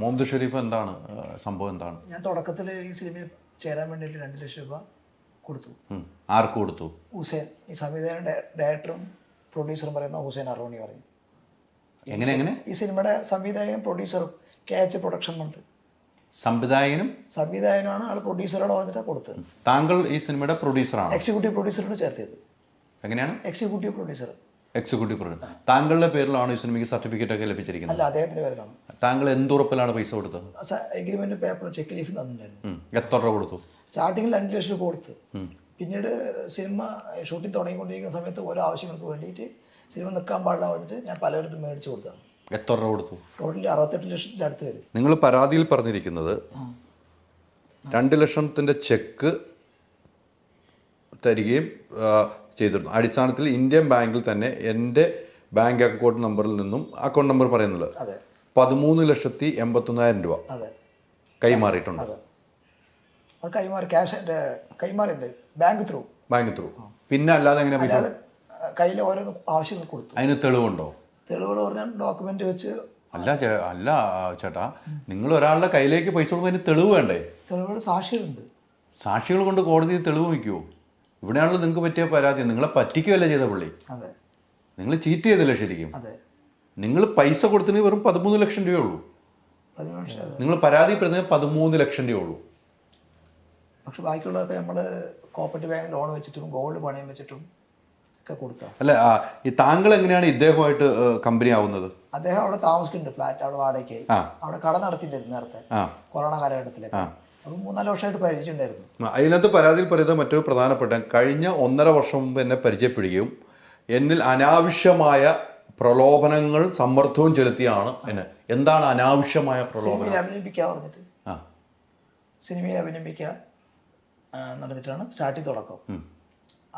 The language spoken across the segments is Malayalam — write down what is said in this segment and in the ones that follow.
മുഹമ്മദ് ഷെരീഫ് എന്താണ് സംഭവം എന്താണ്? ഞാൻ തുടക്കത്തിൽ ഈ സിനിമയിൽ ചേരാൻ വേണ്ടിയിട്ട് രണ്ട് ലക്ഷം രൂപ കൊടുത്തു. ആർക്ക് കൊടുത്തു? ഹുസൈൻ. ഈ സംവിധാന ഡയറക്ടറും പ്രൊഡ്യൂസറും പറയുന്ന ഹുസൈൻ അറോണി പറയും എങ്ങനെ എങ്ങനെ? ഈ സിനിമയുടെ സംവിധായകനും പ്രൊഡ്യൂസറും കെ എച്ച് പ്രൊഡക്ഷൻ ഉണ്ട് സംവിധായകനും? സംവിധായകനുമാണ് ആൾ പ്രൊഡ്യൂസറോട് പറഞ്ഞിട്ട് കൊടുത്തത്. താങ്കൾ ഈ സിനിമയുടെ പ്രൊഡ്യൂസറാണ്? എക്സിക്യൂട്ടീവ് പ്രൊഡ്യൂസറോട് ചേർത്തത് എങ്ങനെയാണ്? Executive producer. എക്സിക്യൂട്ടീവ് പ്രൊഡ്യൂസർ താങ്കളുടെ പേരിലാണ് ഈ സിനിമയ്ക്ക് സർട്ടിഫിക്കറ്റ് ഒക്കെ ലഭിച്ചിരിക്കുന്നത്. അല്ല അദ്ദേഹത്തിന്റെ പേരിലാണ്. താങ്കൾ എന്തുറപ്പിലാണ് പൈസ കൊടുത്തത്? എഗ്രിമെന്റ് പേപ്പർ ചെക്ക് ലീഫ് തന്നിട്ടുണ്ടായിരുന്നു. എത്ര രൂപ കൊടുത്തു? സ്റ്റാർട്ടിങ്ങിൽ രണ്ട് ലക്ഷം രൂപ കൊടുത്ത്. പിന്നീട് സിനിമ ഷൂട്ടിംഗ് തുടങ്ങിക്കൊണ്ടിരിക്കുന്ന സമയത്ത് ഓരോ ആവശ്യങ്ങൾക്ക് വേണ്ടിയിട്ട് സിനിമ നിൽക്കാൻ പാടില്ല പറഞ്ഞിട്ട് ഞാൻ പലയിടത്തും മേടിച്ചു കൊടുത്തതാണ്. എത്ര രൂപ കൊടുത്തു? ടോട്ടലി അറുപത്തെട്ട് ലക്ഷത്തിന്റെ അടുത്ത് വരും. നിങ്ങൾ പരാതിയിൽ പറഞ്ഞിരിക്കുന്നത് രണ്ട് ലക്ഷത്തിന്റെ ചെക്ക് തരികയും ചെയ്തിരുന്നു. അടിസ്ഥാനത്തിൽ ഇന്ത്യൻ ബാങ്കിൽ തന്നെ എന്റെ ബാങ്ക് അക്കൗണ്ട് നമ്പറിൽ നിന്നും അക്കൗണ്ട് നമ്പർ പറയുന്നത് പതിമൂന്ന് ലക്ഷത്തി എൺപത്തൊന്നായിരം രൂപ കൈമാറിയിട്ടുണ്ട്. അതെ. കൈമാറി ക്യാഷ് കൈമാറിയിട്ടുണ്ട് ബാങ്ക് ത്രൂ. Bank through. പിന്നെ അല്ലാതെ എങ്ങനെ കയ്യിൽ ഓരോ ആവശ്യങ്ങൾ കൊടുത്തു. അതിന് തെളിവുണ്ടോ? തെളിവുകൾ പറഞ്ഞാൽ ഡോക്യുമെന്റ് വെച്ച് അല്ല അല്ല ചേട്ടാ നിങ്ങൾ ഒരാളുടെ കയ്യിലേക്ക് പൈസ കൊടുക്കുമ്പോൾ അതിന് തെളിവ് വേണ്ടേ? തെളിവുകൾ സാക്ഷികളുണ്ട്. സാക്ഷികൾ കൊണ്ട് കോടതി തെളിവ് വയ്ക്കുമോ ഇവിടെയാണല്ലോ നിങ്ങൾക്ക് പറ്റിയ പരാതി. നിങ്ങളെ പറ്റിക്കുകയല്ല ചെയ്ത പുള്ളി? നിങ്ങൾ ചീറ്റ് ചെയ്തില്ല ശരിക്കും? നിങ്ങൾ പൈസ കൊടുത്തിന് വെറും പതിമൂന്ന് ലക്ഷം രൂപയേ ഉള്ളൂ നിങ്ങൾ പരാതിപ്പെടുന്നത് പതിമൂന്ന് ലക്ഷം രൂപയേ ഉള്ളൂ പക്ഷെ ബാക്കിയുള്ളതൊക്കെ നമ്മൾ കോപ്പറേറ്റീവ് ബാങ്ക് ലോൺ വെച്ചിട്ടും ഗോൾഡ് പണയം വെച്ചിട്ടും ഒക്കെ കൊടുത്താ. അല്ല ഈ താങ്കൾ എങ്ങനെയാണ് ഇദ്ദേഹമായിട്ട് കമ്പനി ആവുന്നത്? അദ്ദേഹം അവിടെ താമസിക്കുന്നുണ്ട് ഫ്ലാറ്റ് അവിടെ വാടകയ്ക്ക്. അവിടെ കട നടത്തിയിട്ടുണ്ട് നേരത്തെ. കൊറോണ കാലഘട്ടത്തിലൊക്കെ. അപ്പം മൂന്നാൽ വർഷമായിട്ട് പരിചയമുണ്ടായിരുന്നു. അതിനകത്ത് പരാതിയിൽ പറയുന്നത് മറ്റൊരു പ്രധാനപ്പെട്ട കഴിഞ്ഞ ഒന്നര വർഷം മുമ്പ് എന്നെ പരിചയപ്പെടുകയും എന്നിൽ അനാവശ്യമായ പ്രലോഭനങ്ങൾ സമ്മർദ്ദവും ചെലുത്തിയാണ് എന്നെ. എന്താണ് അനാവശ്യമായ പ്രലോഭനം? അഭിനയിപ്പിക്കുക പറഞ്ഞിട്ട്. ആ. സിനിമയിൽ അഭിനയിപ്പിക്കുക നടന്നിട്ടാണ് സ്റ്റാർട്ടിങ് തുടക്കം.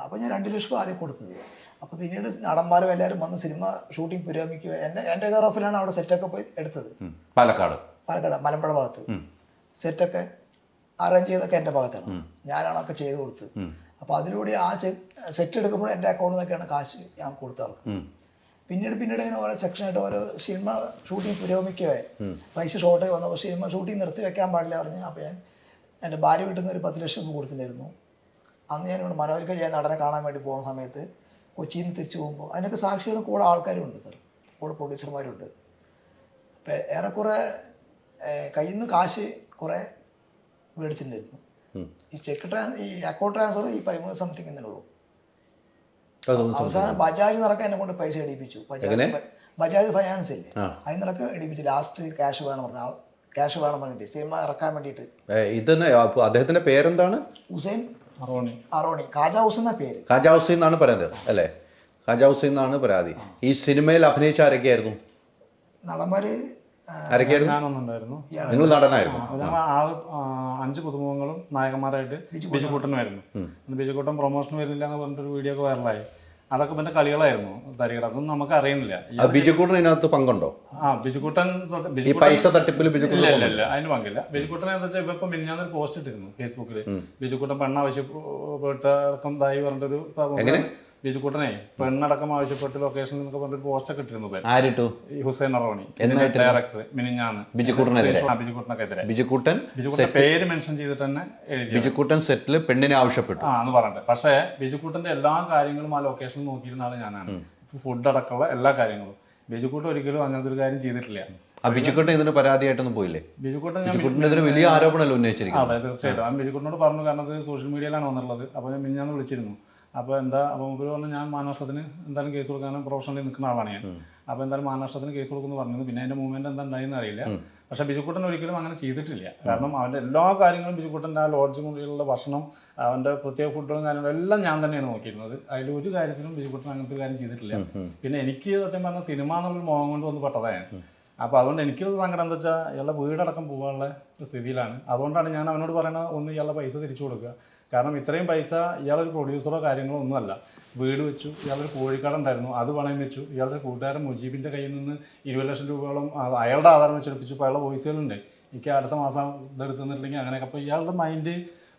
അപ്പോൾ ഞാൻ രണ്ട് ലക്ഷം ആദ്യം കൊടുത്തത്. അപ്പോൾ പിന്നീട് നടന്മാരും എല്ലാവരും വന്ന് സിനിമ ഷൂട്ടിംഗ് പുരോഗമിക്കുക. എന്റെ എന്റെ കെയർ ഓഫിലാണ് അവിടെ സെറ്റൊക്കെ പോയി എടുത്തത്. പാലക്കാട്. പാലക്കാട് മലമ്പുഴ ഭാഗത്ത്. സെറ്റൊക്കെ അറേഞ്ച് ചെയ്തൊക്കെ എന്റെ ഭാഗത്താണ്. ഞാനാണ് ഒക്കെ ചെയ്ത് കൊടുത്തത്. അപ്പോൾ അതിലൂടെ ആ സെറ്റ് എടുക്കുമ്പോൾ എന്റെ അക്കൗണ്ടിൽ നിന്നൊക്കെയാണ് കാശ് ഞാൻ കൊടുത്ത ആൾക്ക്. പിന്നീട് പിന്നീട് ഇങ്ങനെ ഓരോ സെക്ഷനായിട്ട് ഓരോ സിനിമ ഷൂട്ടിംഗ് പുരോഗമിക്കുകയായി. പൈസ ഷോർട്ടായി വന്നപ്പോൾ സിനിമ ഷൂട്ടിംഗ് നിർത്തി വെക്കാൻ പാടില്ല പറഞ്ഞ് അപ്പോൾ ഞാൻ എന്റെ ഭാര്യ വീട്ടിൽ നിന്ന് ഒരു പത്ത് ലക്ഷം കൊടുത്തിട്ടുണ്ടായിരുന്നു. അന്ന് ഞാൻ ഇവിടെ മനോഹരിക്ക ചെയ്യാൻ നടനെ കാണാൻ വേണ്ടി പോകുന്ന സമയത്ത് കൊച്ചിയിൽ നിന്ന് തിരിച്ചു പോകുമ്പോൾ അതിനൊക്കെ സാക്ഷികൾ കൂടെ ആൾക്കാരും ഉണ്ട് സാർ കൂടെ പ്രൊഡ്യൂസർമാരുണ്ട് അപ്പം ഏറെക്കുറെ കയ്യിൽ നിന്ന് കാശ് കുറേ മേടിച്ചിട്ടുണ്ടായിരുന്നു ഈ ചെക്ക് ട്രാൻസ് ഈ അക്കൗണ്ട് ട്രാൻസ്ഫർ ഈ പതിമൂന്ന് സംതിങ് എന്നുള്ളൂ അതൊന്നും അവസാനം ബജാജ് നിറക്കം എന്നെ കൊണ്ട് പൈസ എടുപ്പിച്ചു ബജാജ് ബജാജ് ഫൈനാൻസ് ഇല്ലേ? അതിൽ നിന്നൊക്കെ എടുപ്പിച്ചു ലാസ്റ്റ് ക്യാഷ് വേണം പറഞ്ഞു ക്യാഷ് വേണം പറഞ്ഞിട്ട് സിനിമ ഇറക്കാൻ വേണ്ടിയിട്ട്. ഇതന്നെ അദ്ദേഹത്തിന്റെ പേരെന്താണ്? ഹുസൈൻ അറോണി. കാജ ഹുസൈൻ എന്നാ പേര്? ഹുസൈൻ എന്നാണ് പറയുന്നത് അല്ലേ? കാജാ ഹുസൈൻ എന്നാണ് പരാതി. ഈ സിനിമയിൽ അഭിനയിച്ച ആരൊക്കെയായിരുന്നു? നടന്മാര് നിങ്ങൾ നടനായിരുന്നു. ഒരു അഞ്ച് പുതുമുഖങ്ങളും നായകന്മാരായിട്ട് ബിജുക്കൂട്ടനുമായിരുന്നു ആയിരുന്നു ബിജുക്കൂട്ടൻ പ്രൊമോഷൻ വരുന്നില്ല എന്ന് പറഞ്ഞിട്ടൊരു വീഡിയോ ഒക്കെ വൈറലായി അതൊക്കെ പിന്നെ കളികളായിരുന്നു തരികട. അതൊന്നും നമുക്ക് അറിയുന്നില്ല ബിജുക്കൂട്ടൻ ഇതിനകത്ത് പങ്കുണ്ടോ? ആ ബിജുക്കൂട്ടൻ ഈ പൈസ തട്ടിപ്പിൽ ബിജുക്കൂട്ടൻ ഇല്ല ഇല്ല ഇല്ല അതിന് പങ്കില്ല. ബിജുക്കൂട്ടൻ എന്താ വെച്ചാൽ ഇപ്പൊ മിനിഞ്ഞാന്ന് ഒരു പോസ്റ്റ് ഇട്ടിരുന്നു ഫേസ്ബുക്കിൽ ബിജുക്കൂട്ടൻ പെണ്ണാവശ്യപ്പെട്ടടക്കം ഇതായി പറഞ്ഞിട്ടൊരു ബിജുക്കുട്ടനെ പെണ്ണടക്കം ആവശ്യപ്പെട്ട് ലൊക്കേഷൻ എന്നൊക്കെ പറഞ്ഞൊരു പോസ്റ്റ് ഒക്കെ ഇട്ടിരുന്നു. ആരിട്ടു? ഹുസൈൻ അറോണി? ഡയറക്ടർ മിനിഞ്ഞാന്ന്. ബിജുക്കൂട്ടനെതിരെ. ബിജുക്കൂട്ടൻ ബിജുക്കുട്ടൻ പേര് മെൻഷൻ ചെയ്തിട്ട് തന്നെ എഴുതി ബിജുക്കൂട്ടൻ സെറ്റിൽ പെണ്ണിനെ ആവശ്യപ്പെട്ടു. ആ എന്ന് പറഞ്ഞിട്ട്. പക്ഷേ ബിജുക്കൂട്ടന്റെ എല്ലാ കാര്യങ്ങളും ആ ലൊക്കേഷൻ നോക്കിയിരുന്ന ആൾ ഞാനാണ്. ഫുഡ് അടക്കമുള്ള എല്ലാ കാര്യങ്ങളും. ബിജുക്കൂട്ടൻ ഒരിക്കലും അങ്ങനത്തെ ഒരു കാര്യം ചെയ്തിട്ടില്ല. ബിജുക്കൂട്ടൻ ഇതിന് പരാതിയായിട്ടൊന്നും പോയില്ലേ? ബിജുക്കൂട്ടിനെതിരെ വലിയ ആരോപണമല്ലോ ഉന്നയിച്ചിരിക്കുന്നത്? തീർച്ചയായിട്ടും. ബിജുക്കൂട്ടനോട് പറഞ്ഞു കാരണം അത് സോഷ്യൽ മീഡിയയിലാണ് വന്നിട്ടുള്ളത്. അപ്പൊ ഞാൻ മിഞ്ഞാന്ന് വിളിച്ചിരുന്നു. അപ്പോൾ എന്താ അപ്പോൾ മുമ്പ് പറഞ്ഞു ഞാൻ മാനനഷ്ടത്തിന് എന്തായാലും കേസ് കൊടുക്കാൻ പ്രൊഫഷണലി നിൽക്കുന്ന ആളാണ് ഞാൻ. അപ്പോൾ എന്തായാലും മാനനഷ്ടത്തിന് കേസ് കൊടുക്കുന്നു പറഞ്ഞത് പിന്നെ അതിന്റെ മൂവ്മെന്റ് എന്താ ഉണ്ടായെന്ന് അറിയില്ല. പക്ഷേ ബിജുക്കുട്ടൻ ഒരിക്കലും അങ്ങനെ ചെയ്തിട്ടില്ല. കാരണം അവന്റെ എല്ലാ കാര്യങ്ങളും ബിജുക്കുട്ടന്റെ ആ ലോഡ്ജ് മുറിയിലുള്ള ഭക്ഷണം അവന്റെ പ്രത്യേക ഫുഡുകളും കാര്യങ്ങളും എല്ലാം ഞാൻ തന്നെയാണ് നോക്കിയിരുന്നത്. അതിൽ ഒരു കാര്യത്തിലും ബിജുക്കുട്ടൻ അങ്ങനത്തെ ഒരു കാര്യം ചെയ്തിട്ടില്ല. പിന്നെ എനിക്ക് സത്യം പറഞ്ഞാൽ സിനിമ എന്നുള്ളൊരു മോഹം കൊണ്ട് വന്ന് പെട്ടതാണ് ഞാൻ. അപ്പോൾ അതുകൊണ്ട് എനിക്കൊരു സങ്കടം എന്താ വെച്ചാൽ ഇയാളുടെ വീടടക്കം പോകാനുള്ള സ്ഥിതിയിലാണ്. അതുകൊണ്ടാണ് ഞാൻ അവനോട് പറയുന്നത് ഒന്ന് ഇയാളുടെ പൈസ തിരിച്ചു കൊടുക്കുക. കാരണം ഇത്രയും പൈസ ഇയാളൊരു പ്രൊഡ്യൂസറോ കാര്യങ്ങളോ ഒന്നുമല്ല. വീട് വെച്ചു ഇയാളൊരു കോഴിക്കട ഉണ്ടായിരുന്നു അത് പണയം വെച്ചു. ഇയാളുടെ കൂട്ടുകാരൻ മുജീബിന്റെ കയ്യിൽ നിന്ന് ഇരുപത് ലക്ഷം രൂപയോളം അയാളുടെ ആധാരം വെച്ചെടുപ്പിച്ചു ഇപ്പോൾ അയാളുടെ വോയിസുകളുണ്ട്. എനിക്ക് അടുത്ത മാസം ഇതെടുത്തുന്നില്ലെങ്കിൽ അങ്ങനെയൊക്കെ. അപ്പോൾ ഇയാളുടെ മൈൻഡ്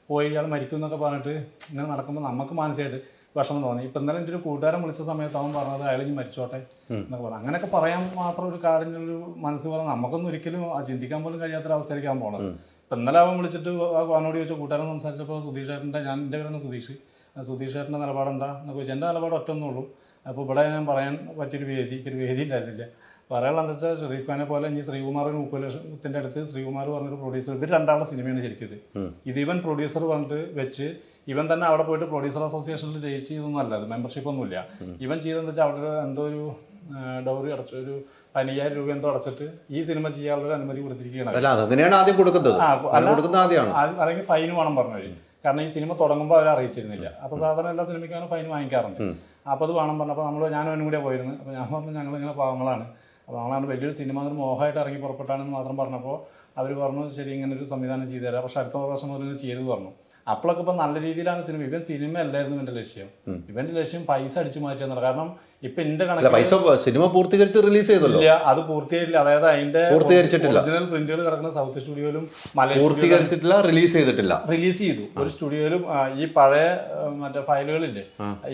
പോയി ഇയാൾ മരിക്കും എന്നൊക്കെ പറഞ്ഞിട്ട് ഇങ്ങനെ നടക്കുമ്പോൾ നമുക്ക് മാനസികമായിട്ട് വിഷമം തോന്നി. ഇപ്പം ഇന്നലെ എന്റെ ഒരു കൂട്ടുകാരൻ വിളിച്ച സമയത്ത് അവൻ പറഞ്ഞത് അയാൾ ഇനി മരിച്ചോട്ടെ എന്നൊക്കെ പറഞ്ഞു. അങ്ങനെയൊക്കെ പറയാൻ മാത്രം ഒരു കാടിന്റെ ഒരു മനസ്സ് പറഞ്ഞാൽ നമുക്കൊന്നും ഒരിക്കലും ആ ചിന്തിക്കാൻ പോലും കഴിയാത്തൊരവസ്ഥയിലേക്കാണ് പോണത്. ഇപ്പം ഇന്നലെ അവൻ വിളിച്ചിട്ട് ആ അവനോട് ചോദിച്ചു കൂട്ടുകാരൻ സംസാരിച്ചപ്പോൾ സുധീഷ് ചേട്ടന്റെ ഞാൻ എന്റെ പേരാണ് സുധീഷ്. സുധീഷ് ചേട്ടന്റെ നിലപാട് എന്താ എന്നൊക്കെ ചോദിച്ചാൽ എന്റെ നിലപാട് ഒറ്റൊന്നുള്ളൂ അപ്പോൾ ഇവിടെ ഞാൻ പറയാൻ പറ്റിയൊരു വേദി ഒരു വേദി ഉണ്ടായിരുന്നില്ല. പറയാനുള്ളതെന്ന് വെച്ചാൽ ഷെറീഫ് ഖാനെ പോലെ ഇനി ശ്രീകുമാർ ഒരു അടുത്ത് ശ്രീകുമാർ പറഞ്ഞൊരു പ്രൊഡ്യൂസർ ഇവർ രണ്ടാളുടെ സിനിമയാണ് ശരിക്കും ഇത് ഇവൻ പ്രൊഡ്യൂസർ പറഞ്ഞിട്ട് വെച്ച് ഇവൻ തന്നെ അവിടെ പോയിട്ട് പ്രൊഡ്യൂസർ അസോസിയേഷനിൽ രജിസ്റ്റർ ചെയ്തൊന്നും അല്ല അത് മെമ്പർഷിപ്പ് ഒന്നുമില്ല. ഇവൻ ചെയ്തതെന്ന് വെച്ചാൽ അവിടെ എന്തോ ഒരു ഡൗറി അടച്ചു ഒരു പതിനയ്യായിരം രൂപ എന്തോ അടച്ചിട്ട് ഈ സിനിമ ചെയ്യാനുള്ള ഒരു അനുമതി കൊടുത്തിരിക്കുകയാണ്. അല്ല അതങ്ങനെയാണ് ആദ്യം കൊടുക്കുന്നത്. ആ, അല്ല. കൊടുക്കുന്ന ആദ്യമാണ്. അല്ലെങ്കിൽ ഫൈൻ വേണം പറഞ്ഞവര് കാരണം ഈ സിനിമ തുടങ്ങുമ്പോൾ അവർ അറിയിച്ചിരുന്നില്ല. അപ്പോൾ സാധാരണ എല്ലാ സിനിമയ്ക്കാണ് ഫൈൻ വാങ്ങിക്കാറുണ്ട്. അപ്പോൾ അത് വേണം പറഞ്ഞപ്പോൾ നമ്മൾ ഞാനും അവനും കൂടെ പോയിരുന്നു അപ്പോൾ ഞാൻ പറഞ്ഞു ഞങ്ങൾ ഇങ്ങനെ പാവങ്ങളാണ്. അപ്പോൾ ഞങ്ങളാണ് വലിയൊരു സിനിമ ഒരു മോഹമായിട്ട് ഇറങ്ങി പുറപ്പെട്ടാണെന്ന് മാത്രം പറഞ്ഞപ്പോൾ അവർ പറഞ്ഞു ശരി ഇങ്ങനെ ഒരു സംവിധാനം ചെയ്തു തരാം. പക്ഷെ അടുത്ത പ്രാവശ്യം മുതൽ ചെയ്തു പറഞ്ഞു. അപ്പോഴൊക്കെ ഇപ്പം നല്ല രീതിയിലാണ് സിനിമ. ഇവൻ സിനിമ അല്ലായിരുന്നു എന്റെ ലക്ഷ്യം. ഇവന്റെ ലക്ഷ്യം പൈസ അടിച്ചു മാറ്റുക എന്നുള്ളത്. കാരണം ഇപ്പൊ എന്റെ കണക്ക് പൈസ സിനിമ പൂർത്തീകരിച്ച് റിലീസ് ചെയ്തല്ലോ? ഇല്ല അത് പൂർത്തിയായിട്ടില്ല അതായത് അതിന്റെ പൂർത്തീകരിച്ചിട്ടില്ല. ഒറിജിനൽ പ്രിന്റുകൾ കിടക്കുന്ന സൗത്ത് സ്റ്റുഡിയോയിലും മലയാളം പൂർത്തീകരിച്ചിട്ടില്ല റിലീസ് ചെയ്തിട്ടില്ല. റിലീസ് ചെയ്തു. ഒരു സ്റ്റുഡിയോയിലും ഈ പഴയ മറ്റേ ഫയലുകളില്ലേ?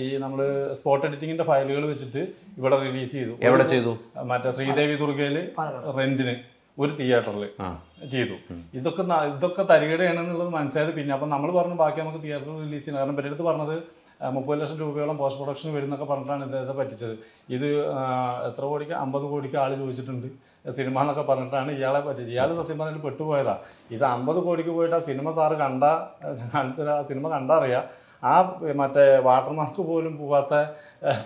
ഈ നമ്മൾ സ്പോട്ട് എഡിറ്റിംഗിന്റെ ഫയലുകൾ വെച്ചിട്ട് ഇവിടെ റിലീസ് ചെയ്തു. എവിടെ ചെയ്തു? മറ്റേ ശ്രീദേവി ദുർഗയിൽ റെന്റിന്. ഒരു തിയേറ്ററിൽ ചെയ്തു. ഇതൊക്കെ ഇതൊക്കെ തരികടയാണെന്നുള്ളത് മനസ്സിലായത് പിന്നെ അപ്പം നമ്മൾ പറഞ്ഞു ബാക്കി നമുക്ക് തിയേറ്ററിൽ റിലീസ് ചെയ്യണം കാരണം ഇവരുടെ അടുത്ത് പറഞ്ഞത് മുപ്പത് ലക്ഷം രൂപയോളം പോസ്റ്റ് പ്രൊഡക്ഷൻ വരുന്നൊക്കെ പറഞ്ഞിട്ടാണ് ഇദ്ദേഹത്തെ പറ്റിച്ചത്. ഇത് എത്ര കോടിക്ക്? അമ്പത് കോടിക്ക് ആൾ ചോദിച്ചിട്ടുണ്ട്. സിനിമ എന്നൊക്കെ പറഞ്ഞിട്ടാണ് ഇയാളെ പറ്റിച്ചത്. ഇയാൾ സത്യം പറഞ്ഞിട്ട് പെട്ടുപോയതാ. ഇത് അമ്പത് കോടിക്ക് പോയിട്ട് ആ സിനിമ സാറ് കണ്ട ആ സിനിമ കണ്ടറിയാം. ആ മറ്റേ വാട്ടർമാർക്ക് പോലും പോകാത്ത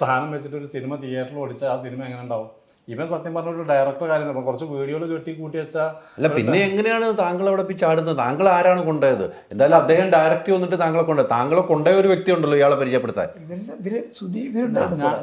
സാധനം വെച്ചിട്ട് ഒരു സിനിമ തിയേറ്ററിൽ ഓടിച്ച ആ സിനിമ എങ്ങനെ ഉണ്ടാവും? ഇവൻ സത്യം പറഞ്ഞ ഒരു ഡയറക്ടർ കാര്യം. കുറച്ച് വീഡിയോകൾ കെട്ടി കൂട്ടി വെച്ചാൽ അല്ല പിന്നെ എങ്ങനെയാണ് താങ്കൾ അവിടെ പി ചാടുന്നത്? താങ്കൾ ആരാണ് കൊണ്ടുപോയത്? എന്തായാലും അദ്ദേഹം ഡയറക്റ്റ് വന്നിട്ട് താങ്കളെ കൊണ്ടു താങ്കളെ കൊണ്ടുപോയ ഒരു വ്യക്തി ഉണ്ടല്ലോ ഇയാളെ പരിചയപ്പെടുത്താൻ.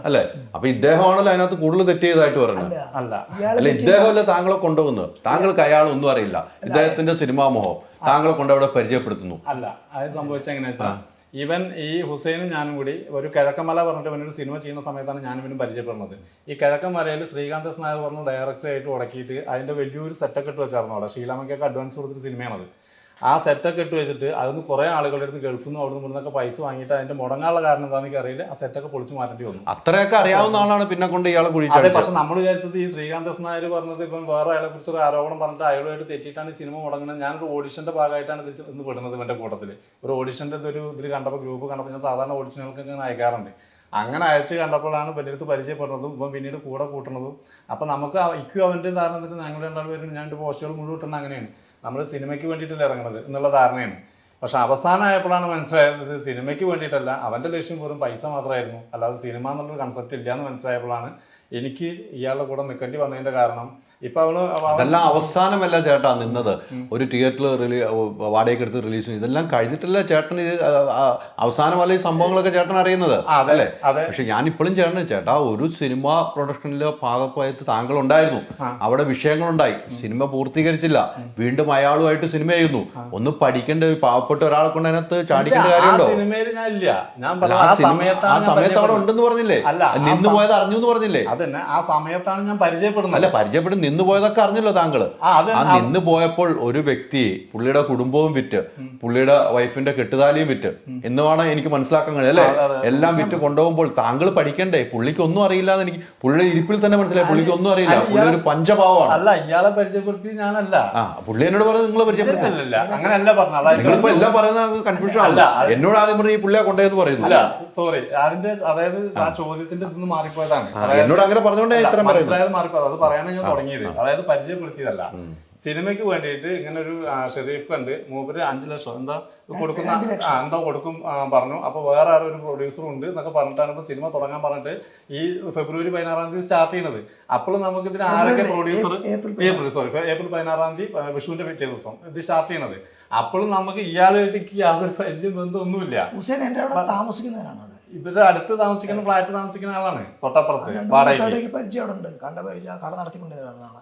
അല്ലെ? അപ്പൊ ഇദ്ദേഹമാണല്ലോ അതിനകത്ത് കൂടുതൽ തെറ്റ് ചെയ്തതായിട്ട് പറയുന്നത്. അല്ല ഇദ്ദേഹമല്ല താങ്കളെ കൊണ്ടുപോകുന്നത്? താങ്കൾക്ക് അയാൾ ഒന്നും അറിയില്ല ഇദ്ദേഹത്തിന്റെ സിനിമാ മോഹം താങ്കളെ കൊണ്ട് അവിടെ പരിചയപ്പെടുത്തുന്നു. അല്ല അത് സംഭവിച്ച എങ്ങനെയാ വെച്ചാൽ ഇവൻ ഈ ഹുസൈനും ഞാനും കൂടി ഒരു കിഴക്കമല പറഞ്ഞിട്ട് ഇവനൊരു സിനിമ ചെയ്യുന്ന സമയത്താണ് ഞാനും ഇവനും പരിചയപ്പെടുന്നത്. ഈ കിഴക്കമലയിൽ ശ്രീകാന്ത് നായർ പറഞ്ഞ ഡയറക്ടറായിട്ട് ഉടക്കിയിട്ട് അതിന്റെ വലിയൊരു സെറ്റൊക്കെ ഇട്ട് വെച്ചായിരുന്നു അവിടെ. ഷീലാമയ്ക്കൊക്കെ അഡ്വാൻസ് കൊടുത്തൊരു സിനിമയാണത് ആ സെറ്റൊക്കെ ഇട്ട് വെച്ചിട്ട് അതൊന്ന് കുറേ ആളുകളുടെ അടുത്ത് ഗൾഫിൽ നിന്ന് അവിടെ നിന്നൊക്കെ പൈസ വാങ്ങിയിട്ട് അതിന്റെ മുടങ്ങാനുള്ള കാരണം എന്താണെന്ന് എനിക്ക് അറിയില്ല. ആ സെറ്റൊക്കെ പൊളിച്ച് മാറ്റേണ്ടി വന്നു. അത്രയൊക്കെ അറിയാവുന്ന ആളാണ് പിന്നെ കൊണ്ട് ഇയാളെ അതെ പക്ഷെ നമ്മൾ വിചാരിച്ചത് ഈ ശ്രീകാന്ത് നായർ പറഞ്ഞത് ഇപ്പം വേറെ അയാളെ കുറിച്ച് ഒരു ആരോപണം പറഞ്ഞിട്ട് അയാളുമായിട്ട് തെറ്റിയിട്ടാണ് ഈ സിനിമ മുടങ്ങുന്നത്. ഞാനൊരു ഓഡിഷന്റെ ഭാഗമായിട്ടാണ് ഇത് ഇന്ന് പെടുന്നത് ഇവന്റെ കൂട്ടത്തിൽ ഒരു ഓഡിഷന്റെ ഒരു ഇതിൽ കണ്ടപ്പോൾ ഗ്രൂപ്പ് കണ്ടപ്പോൾ ഞാൻ സാധാരണ ഓഡിഷനുകൾക്കൊക്കെ ഇങ്ങനെ അയക്കാറുണ്ട്. അങ്ങനെ അയച്ച് കണ്ടപ്പോഴാണ് വലിയ അടുത്ത് പരിചയപ്പെടുന്നതും ഇപ്പം പിന്നീട് കൂടെ കൂട്ടുന്നതും. അപ്പം നമുക്ക് ഇക്കും അവന്റെ ധാരണ ഞങ്ങൾ രണ്ടാൾ പേരും ഞാൻ പോസ്റ്റുകൾ മുഴുവൻ കിട്ടണം അങ്ങനെയാണ്. നമ്മൾ സിനിമയ്ക്ക് വേണ്ടിയിട്ടല്ല ഇറങ്ങുന്നത് എന്നുള്ള ധാരണയാണ്. പക്ഷെ അവസാനമായപ്പോഴാണ് മനസ്സിലായത് സിനിമയ്ക്ക് വേണ്ടിയിട്ടല്ല അവന്റെ ലക്ഷ്യം വെറും പൈസ മാത്രമായിരുന്നു. അല്ലാതെ സിനിമ എന്നുള്ളൊരു കൺസെപ്റ്റ് ഇല്ല എന്ന് മനസ്സിലായപ്പോഴാണ് എനിക്ക് ഇയാളുടെ കൂടെ നിൽക്കേണ്ടി വന്നതിന്റെ കാരണം ഇപ്പൊ അവൾ അവ- അതെല്ലാം അവസാനമല്ല ചേട്ടാ നിന്നത്. ഒരു തിയേറ്ററിൽ റിലീ വാടകയ്ക്ക് എടുത്ത് റിലീസ് ചെയ്യും ഇതെല്ലാം കഴിഞ്ഞിട്ടല്ല ചേട്ടൻ ഇത് അവസാനമല്ല ഈ സംഭവങ്ങളൊക്കെ ചേട്ടൻ അറിയുന്നത്. അല്ലേ? പക്ഷെ ഞാൻ ഇപ്പോഴും ചേട്ടൻ ചേട്ടാ ഒരു സിനിമ പ്രൊഡക്ഷനിലെ ഭാഗമായിട്ട് താങ്കൾ ഉണ്ടായിരുന്നു അവിടെ വിഷയങ്ങളുണ്ടായി. സിനിമ പൂർത്തീകരിച്ചില്ല. വീണ്ടും അയാളുമായിട്ട് സിനിമ ചെയ്യുന്നു. ഒന്ന് പഠിക്കേണ്ട പാവപ്പെട്ട ഒരാളെ കൊണ്ട് അതിനകത്ത് ചാടിക്കേണ്ട കാര്യമുണ്ടോ? ആ സമയത്ത് അവിടെ ഉണ്ടെന്ന് പറഞ്ഞില്ലേ? നിന്ന് പോയത് അറിഞ്ഞു എന്ന് പറഞ്ഞില്ലേ? അതന്നെ ആ സമയത്താണ് ഞാൻ പരിചയപ്പെടുന്നത്. അല്ല പരിചയപ്പെട്ട് നിന്ന് പോയതൊക്കെ അറിഞ്ഞല്ലോ താങ്കൾ ആ നിന്ന് പോയപ്പോൾ ഒരു വ്യക്തി പുള്ളിയുടെ കുടുംബവും വിറ്റ് പുള്ളിയുടെ വൈഫിന്റെ കെട്ടുതാലിയും വിറ്റ് എന്നുമാണ് എനിക്ക് മനസ്സിലാക്കാൻ കഴിയും അല്ലേ? എല്ലാം വിറ്റ് കൊണ്ടുപോകുമ്പോൾ താങ്കൾ പഠിക്കണ്ടേ? പുള്ളിക്ക് ഒന്നും അറിയില്ല എന്ന് എനിക്ക് പുള്ളിയുടെ ഇരിപ്പിൽ തന്നെ മനസ്സിലായി പുള്ളിക്ക് ഒന്നും അറിയില്ല. പുള്ളി ഒരു പഞ്ചഭാവമാണ്. അല്ല ഇയാളെ പരിചയപ്പെടുത്തി ഞാനല്ല. ആ പുള്ളി എന്നോട് പറഞ്ഞത് നിങ്ങളെ പരിചയപ്പെടുത്തില്ല അങ്ങനെയല്ല പറഞ്ഞ അതായത് നിങ്ങളിപ്പോ എല്ലാം പറയുന്നത് കൺഫ്യൂഷൻ അല്ല, എന്നോട് ആദ്യം പറഞ്ഞ ഈ പുള്ളിയെ കൊണ്ടുപോയെന്ന് പറയുന്നു അല്ല സോറി അതിന്റെ അതായത് ആ ചോദ്യത്തിന്റെ ഇതിന്ന് മാറിപ്പോയതാണ്. എന്നോട് അങ്ങനെ പറഞ്ഞുകൊണ്ടേ ഇത്ര മനസ്സിലായത് മാറിപ്പോയത് അത് പറയാനാണ് ഞാൻ തുടങ്ങിയത്. അതായത് പരിചയപ്പെടുത്തിയതല്ല. സിനിമയ്ക്ക് വേണ്ടിയിട്ട് ഇങ്ങനെ ഒരു ഷെരീഫ് കണ്ട് മൂപ്പര് അഞ്ചു ലക്ഷം എന്താ കൊടുക്കുന്ന എന്താ കൊടുക്കും പറഞ്ഞു. അപ്പൊ വേറെ ആരും ഒരു പ്രൊഡ്യൂസറും ഉണ്ട് എന്നൊക്കെ പറഞ്ഞിട്ടാണ് ഇപ്പൊ സിനിമ തുടങ്ങാൻ പറഞ്ഞിട്ട് ഈ ഫെബ്രുവരി പതിനാറാം തീയതി സ്റ്റാർട്ട് ചെയ്യുന്നത് അപ്പോഴും നമുക്ക് ഇതിന് ആരൊക്കെ പ്രൊഡ്യൂസർ ഏപ്രിൽ സോറി ഏപ്രിൽ പതിനാറാം തീയതി വിഷുവിന്റെ പിറ്റേ ദിവസം ഇത് സ്റ്റാർട്ട് ചെയ്യണത്. അപ്പോഴും നമുക്ക് ഇയാളായിട്ട് യാതൊരു പരിചയം ബന്ധമൊന്നുമില്ല. ഹുസൈൻ എന്റെ അവിടെ താമസിക്കുന്നവരാണ്. ഇവരുടെ അടുത്ത് താമസിക്കുന്ന ഫ്ലാറ്റ് താമസിക്കുന്ന ആളാണ്. തൊട്ടപ്പുറത്ത് വാടകയ്ക്ക്. പരിചയം അവിടെ ഉണ്ട്. കണ്ട പരിചയം കട നടത്തിക്കൊണ്ടിരുന്നതാണ്